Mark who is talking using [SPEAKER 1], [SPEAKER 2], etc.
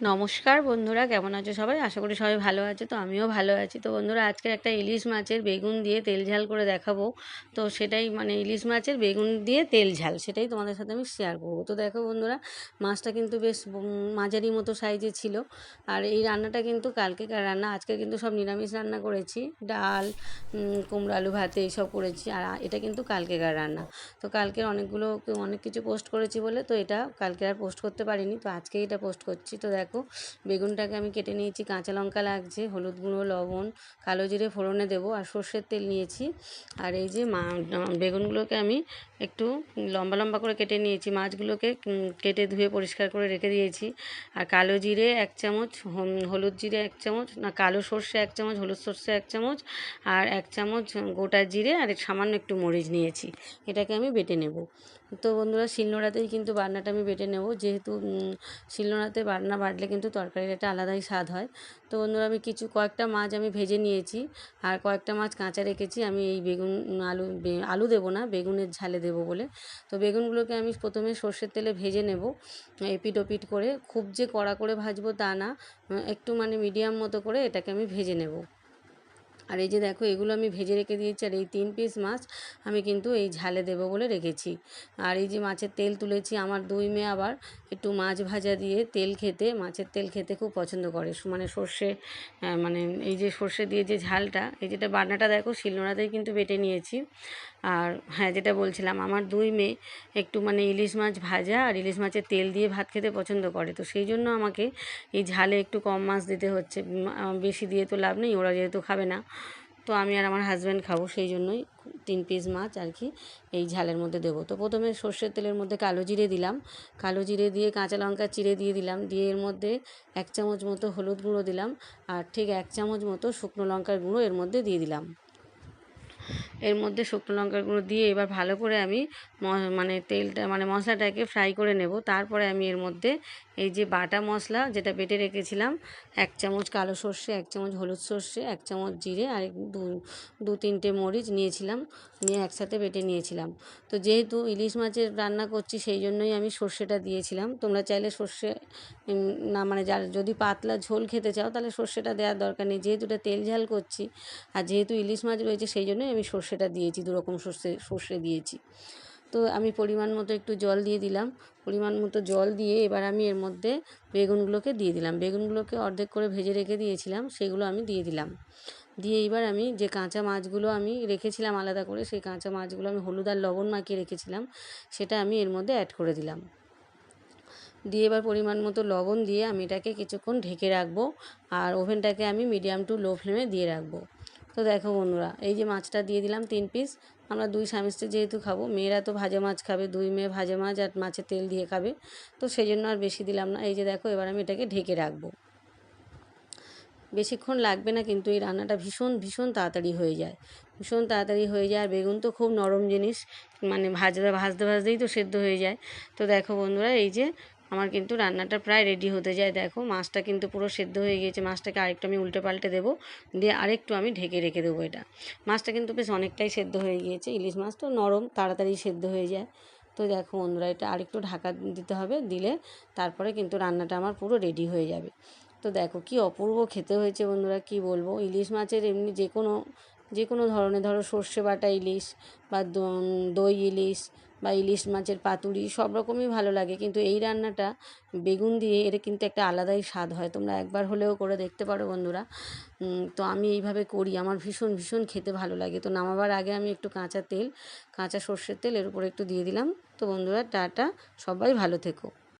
[SPEAKER 1] নমস্কার বন্ধুরা, কেমন আছো সবাই? আশা করি সবাই ভালো আছে, তো আমিও ভালো আছি। তো বন্ধুরা আজকে একটা ইলিশ মাছের বেগুন দিয়ে তেল ঝাল করে দেখাবো। তো সেটাই মানে ইলিশ মাছের বেগুন দিয়ে তেল ঝাল, সেটাই তোমাদের সাথে আমি শেয়ার করব। তো দেখো বন্ধুরা, মাছটা কিন্তু বেশ মাঝারি মতো সাইজে ছিল। আর এই রান্নাটা কিন্তু কালকেকার রান্না, আজকে কিন্তু সব নিরামিষ রান্না করেছি। ডাল কুমড়ো আলু ভাতে এইসব করেছি। আর এটা কিন্তু কালকেকার রান্না। তো কালকের অনেকগুলো, অনেক কিছু পোস্ট করেছি বলে, তো এটা কালকে আর পোস্ট করতে পারিনি। তো আজকে এটা পোস্ট করছি। তো দেখো বেগুনটাকে আমি কেটে নিয়েছি, কাঁচা লঙ্কা লাগছে, হলুদ গুঁড়ো, লবণ, কালো জিরে ফোড়নে দেবো আর সর্ষের তেল নিয়েছি। আর এই যে মা বেগুনগুলোকে আমি একটু লম্বা লম্বা করে কেটে নিয়েছি, মাছগুলোকে কেটে ধুয়ে পরিষ্কার করে রেখে দিয়েছি। আর কালো জিরে এক চামচ হলুদ জিরে এক চামচ, না কালো সর্ষে এক চামচ, হলুদ সর্ষে এক চামচ, আর এক চামচ গোটা জিরে আর সামান্য একটু মরিচ নিয়েছি। এটাকে আমি বেটে নেব। তো বন্ধুরা শিলনোড়াতেই কিন্তু বাটনাটা আমি বেটে নেব। যেহেতু শিলনোড়াতে বাটনা বাটলে কিন্তু তরকারির একটা আলাদাই স্বাদ হয়। তো বন্ধুরা আমি কিছু, কয়েকটা মাছ আমি ভেজে নিয়েছি আর কয়েকটা মাছ কাঁচা রেখেছি। আমি এই বেগুন আলু আলু দেবো না, বেগুনের ঝালে দেবো বলে। তো বেগুনগুলোকে আমি প্রথমে সর্ষের তেলে ভেজে নেব এপিট ওপিট করে। খুব যে কড়া করে ভাজবো তা না একটু মানে মিডিয়াম মতো করে এটাকে আমি ভেজে নেব। আর এই যে দেখো, এগুলো আমি ভেজে রেখে দিয়েছি, আর এই তিন পিস মাছ আমি কিন্তু এই ঝালে দেবো বলে রেখেছি। আর এই যে মাছের তেল তুলেছি, আমার দুই মেয়ে আবার একটু মাছ ভাজা দিয়ে তেল খেতে, মাছের তেল খেতে খুব পছন্দ করে। মানে সর্ষে মানে এই যে সর্ষে দিয়ে যে ঝালটা, এই যেটা বাটনাটা দেখো, শিলনোড়াতেই কিন্তু বেটে নিয়েছি। আর হ্যাঁ যেটা বলছিলাম, আমার দুই মেয়ে একটু মানে ইলিশ মাছ ভাজা আর ইলিশ মাছের তেল দিয়ে ভাত খেতে পছন্দ করে। তো সেই জন্য আমাকে এই ঝালে একটু কম মাছ দিতে হচ্ছে। বেশি দিয়ে তো লাভ নেই, ওরা যেহেতু খাবে না তো আমি আর আমার হাজব্যান্ড খাব সেই জন্যই তিন পিস মাছ আর কি এই ঝালের মধ্যে দেবো। তো প্রথমে সর্ষের তেলের মধ্যে কালো জিরে দিলাম। কালো জিরে দিয়ে কাঁচা লঙ্কা চিরে দিয়ে দিলাম। দিয়ে এর মধ্যে এক চামচ মতো হলুদ গুঁড়ো দিলাম। আর ঠিক এক চামচ মতো শুকনো লঙ্কার গুঁড়ো এর মধ্যে দিয়ে দিলাম। এর মধ্যে শুকনো লঙ্কার গুঁড়ো দিয়ে এবার ভালো করে আমি মানে তেলটা মানে মশলাটাকে ফ্রাই করে নেব। তারপরে আমি এর মধ্যে এই যে বাটা মশলা যেটা বেটে রেখেছিলাম, এক চামচ কালো সর্ষে, এক চামচ হলুদ সর্ষে, এক চামচ জিরে আর দু দু তিনটে মরিচ নিয়েছিলাম, নিয়ে একসাথে বেটে নিয়েছিলাম। তো যেহেতু ইলিশ মাছের রান্না করছি সেই জন্যই আমি সর্ষেটা দিয়েছিলাম। তোমরা চাইলে সর্ষে না মানে যার যদি পাতলা ঝোল খেতে চাও তাহলে সর্ষেটা দেওয়ার দরকার নেই। যেহেতু এটা তেল ঝাল করছি আর যেহেতু ইলিশ মাছ রয়েছে সেই জন্যই আমি সর্ষেটা দিয়েছি, দু রকম সর্ষে সর্ষে দিয়েছি। তো আমি পরিমাণ মতো একটু জল দিয়ে দিলাম। পরিমাণ মতো জল দিয়ে এবার আমি এর মধ্যে বেগুনগুলোকে দিয়ে দিলাম। বেগুনগুলোকে অর্ধেক করে ভেজে রেখে দিয়েছিলাম, সেগুলো আমি দিয়ে দিলাম। দিয়ে এবার আমি যে কাঁচা মাছগুলো আমি রেখেছিলাম আলাদা করে, সেই কাঁচা মাছগুলো আমি হলুদ আর লবণ মাখিয়ে রেখেছিলাম, সেটা আমি এর মধ্যে অ্যাড করে দিলাম। দিয়ে এবার পরিমাণ মতো লবণ দিয়ে আমি এটাকে কিছুক্ষণ ঢেকে রাখব, আর ওভেনটাকে আমি মিডিয়াম টু লো ফ্লেমে দিয়ে রাখব। তো দেখো বন্ধুরা, এই যে মাছটা দিয়ে দিলাম তিন পিস আমরা দুই স্বামী স্ত্রী যেহেতু খাব, মেয়েরা তো ভাজা মাছ খাবে, দুই মেয়ে ভাজা মাছ আর মাছের তেল দিয়ে খাবে, তো সেই জন্য আর বেশি দিলাম না। এই যে দেখো, এবার আমি এটাকে ঢেকে রাখব। বেশিক্ষণ লাগবে না কিন্তু এই রান্নাটা ভীষণ ভীষণ তাড়াতাড়ি হয়ে যায়। ভীষণ তাড়াতাড়ি হয়ে যায়, আর বেগুন তো খুব নরম জিনিস মানে ভাজতে ভাজতে ভাজতেই তো সেদ্ধ হয়ে যায়। তো দেখো বন্ধুরা, এই যে আমার কিন্তু রান্নাটা প্রায় রেডি হতে যায়। দেখো, মাছটা কিন্তু পুরো সেদ্ধ হয়ে গিয়েছে। মাছটাকে আরেকটু আমি উল্টে পাল্টে দেবো। দিয়ে আরেকটু আমি ঢেকে রেখে দেবো এটা। মাছটা কিন্তু বেশ অনেকটাই সেদ্ধ হয়ে গিয়েছে। ইলিশ মাছ তো নরম, তাড়াতাড়ি সেদ্ধ হয়ে যায়। তো দেখো বন্ধুরা, এটা আরেকটু ঢাকা দিতে হবে। দিলে তারপরে কিন্তু রান্নাটা আমার পুরো রেডি হয়ে যাবে। তো দেখো, কি অপূর্ব খেতে হয়েছে বন্ধুরা, কি বলব? ইলিশ মাছের এমনি যে কোনো যে কোনো ধরনের, ধরো সর্ষে বাটা ইলিশ বা দই ইলিশ বা ইলিশ মাছের পাতুরি সব রকমই ভালো লাগে। কিন্তু এই রান্নাটা বেগুন দিয়ে এর কিন্তু একটা আলাদাই স্বাদ হয়। তোমরা একবার হলেও করে দেখতে পারো বন্ধুরা। তো আমি এইভাবে করি। আমার ভীষণ ভীষণ খেতে ভালো লাগে। তো নামাবার আগে আমি একটু কাঁচা তেল, কাঁচা সর্ষের তেল এর উপরে একটু দিয়ে দিলাম। তো বন্ধুরা, টাটা। সবাই ভালো থেকো।